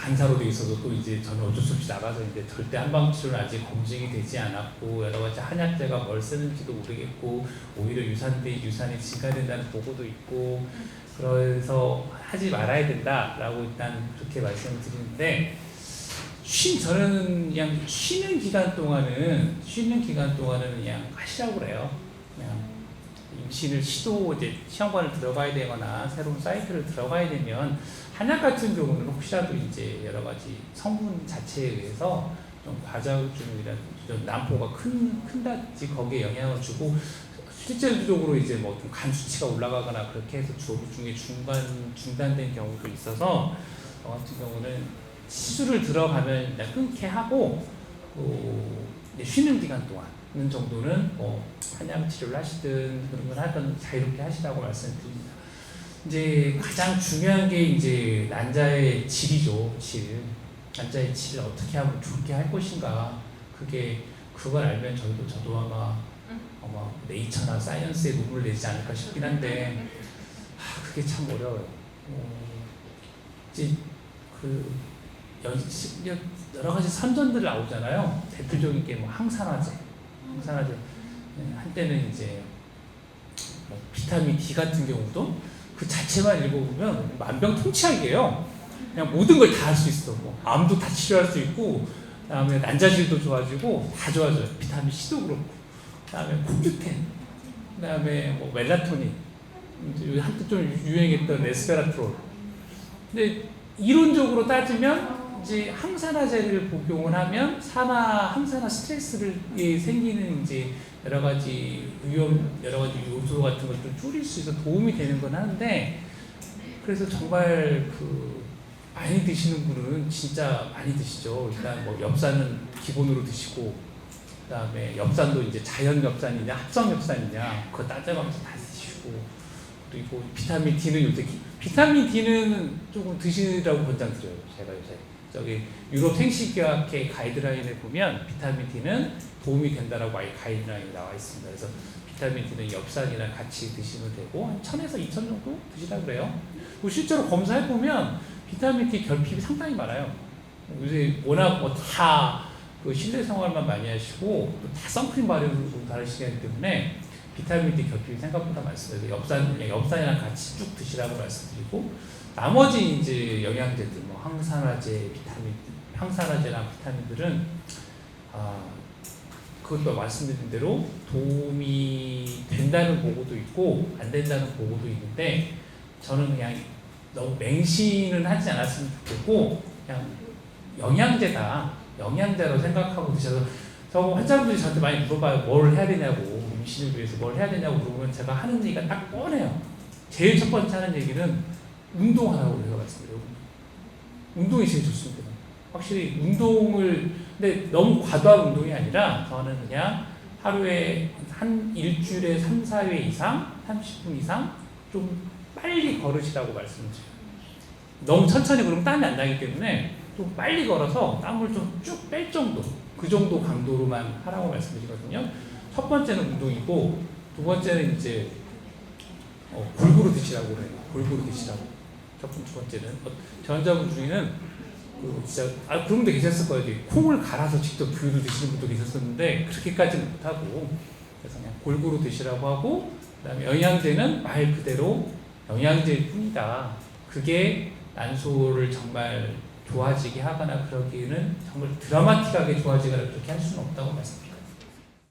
간사로 돼 있어서 또 이제 저는 어쩔 수 없이 나가서 이제 절대 한방 치료는 아직 검증이 되지 않았고 여러 가지 한약재가 뭘 쓰는지도 모르겠고 오히려 유산비 유산이 증가된다는 보고도 있고 그래서 하지 말아야 된다라고 일단 그렇게 말씀을 드리는데 쉰 저는 그냥 쉬는 기간 동안은 쉬는 기간 동안은 그냥 하시라고 그래요. 그냥 임신을 시도 이제 시험관을 들어가야 되거나 새로운 사이트를 들어가야 되면 한약 같은 경우는 혹시라도 이제 여러 가지 성분 자체에 의해서 좀 과자증이라든지 좀 난포가 큰 큰다든지 거기에 영향을 주고 실제적으로 이제 뭐 좀 간 수치가 올라가거나 그렇게 해서 조루 중에 중간 중단된 경우도 있어서 저 같은 경우는 시술을 들어가면 그냥 끊게 하고 어, 이제 쉬는 기간 동안 정도는 뭐 한약 치료를 하시든 그런 걸 하든 자유롭게 하시라고 말씀드립니다. 이제 가장 중요한 게 이제 난자의 질이죠, 질. 난자의 질을 어떻게 하면 좋게 할 것인가. 그게 그걸 알면 저희도 저도 아마 아마 네이처나 사이언스에 논문을 내지 않을까 싶긴 한데 아, 그게 참 어려워요. 어, 이제 그 여러 가지 선전들 나오잖아요. 대표적인 게 뭐 항산화제, 항산화제. 네, 한때는 이제 뭐 비타민 D 같은 경우도 그 자체만 읽어보면 만병통치약이에요. 그냥 모든 걸 다 할 수 있어. 뭐 암도 다 치료할 수 있고, 그다음에 난자질도 좋아지고 다 좋아져요. 비타민 C도 그렇고, 그다음에 코큐텐, 그다음에 뭐 멜라토닌, 한때 좀 유행했던 레스베라트롤. 근데 이론적으로 따지면 이제 항산화제를 복용을 하면 산화 항산화 스트레스를 예, 생기는 이제 여러 가지 위험 여러 가지 요소 같은 걸좀 줄일 수 있어 도움이 되는 건 하는데 그래서 정말 그 많이 드시는 분은 진짜 많이 드시죠. 일단 뭐 엽산은 기본으로 드시고 그다음에 엽산도 이제 자연 엽산이냐 합성 엽산이냐 그거 따져가면서 다 드시고 그리고 비타민 D는 요새 기- 비타민 D는 조금 드시라고 권장드려요. 제가 요새 저기 유럽 생식의학회 가이드라인에 보면 비타민 D는 도움이 된다라고 아예 가이드라인이 나와 있습니다. 그래서 비타민 D는 엽산이랑 같이 드시면 되고 한 1000에서 2000 정도 드시라 그래요. 그리고 실제로 검사해 보면 비타민 D 결핍이 상당히 많아요. 요새 워낙 뭐 다 그 실내 생활만 많이 하시고 또 다 선크림 바르고 다니시기 때문에 비타민 D 결핍이 생각보다 많습니다. 엽산, 그냥 엽산이랑 같이 쭉 드시라고 말씀드리고 나머지 이제 영양제들, 뭐 항산화제, 비타민, 항산화제나 비타민들은 아 그것도 말씀드린 대로 도움이 된다는 보고도 있고 안 된다는 보고도 있는데 저는 그냥 너무 맹신은 하지 않았으면 좋겠고 그냥 영양제다 영양제로 생각하고 드셔서 저 환자분들이 저한테 많이 물어봐요. 뭘 해야 되냐고. 임신을 위해서 뭘 해야 되냐고 물어보면 제가 하는 얘기가 딱 뻔해요. 제일 첫 번째 하는 얘기는 운동하라고 해서 말씀드려요. 운동이 제일 좋습니다. 확실히 운동을 근데 너무 과도한 운동이 아니라 저는 그냥 하루에 한 일주일에 3, 4회 이상 30분 이상 좀 빨리 걸으시라고 말씀드려요. 너무 천천히 그러면 땀이 안 나기 때문에 좀 빨리 걸어서 땀을 좀 쭉 뺄 정도 그 정도 강도로만 하라고 말씀드리거든요. 첫 번째는 운동이고 두 번째는 이제 어, 골고루 드시라고 그래요. 골고루 드시라고. 첫 번째, 두 번째는. 어, 저 환자분 중에는 그 진짜 아 그런 분도 계셨을 거예요. 콩을 갈아서 직접 두유를 드시는 분도 계셨었는데 그렇게까지는 못하고 그래서 그냥 골고루 드시라고 하고 그다음에 영양제는 말 그대로 영양제일 뿐이다. 그게 난소를 정말 좋아지게 하거나 그러기에는 정말 드라마틱하게 좋아지거나 그렇게 할 수는 없다고 말씀드립니다.